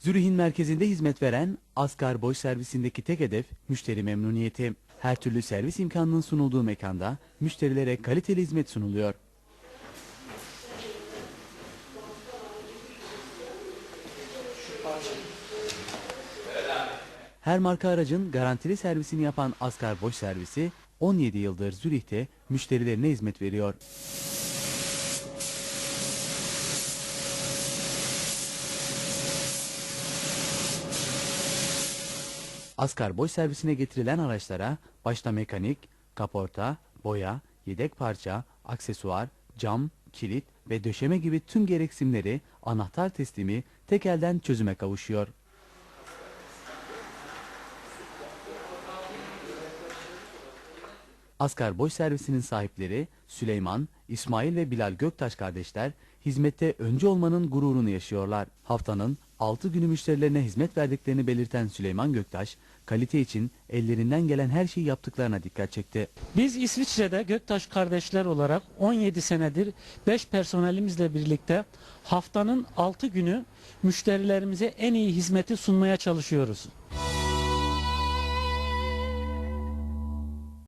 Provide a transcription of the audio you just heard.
Zürih'in merkezinde hizmet veren Asgar Boş servisindeki tek hedef müşteri memnuniyeti. Her türlü servis imkanının sunulduğu mekanda müşterilere kaliteli hizmet sunuluyor. Her marka aracın garantili servisini yapan Asgar Boş servisi 17 yıldır Zürih'te müşterilerine hizmet veriyor. Asgar boş servisine getirilen araçlara başta mekanik, kaporta, boya, yedek parça, aksesuar, cam, kilit ve döşeme gibi tüm gereksinimleri anahtar teslimi tek elden çözüme kavuşuyor. Asgar Boş Servisi'nin sahipleri Süleyman, İsmail ve Bilal Göktaş kardeşler hizmette önce olmanın gururunu yaşıyorlar. Haftanın 6 günü müşterilerine hizmet verdiklerini belirten Süleyman Göktaş, kalite için ellerinden gelen her şeyi yaptıklarına dikkat çekti. Biz İsviçre'de Göktaş kardeşler olarak 17 senedir 5 personelimizle birlikte haftanın 6 günü müşterilerimize en iyi hizmeti sunmaya çalışıyoruz.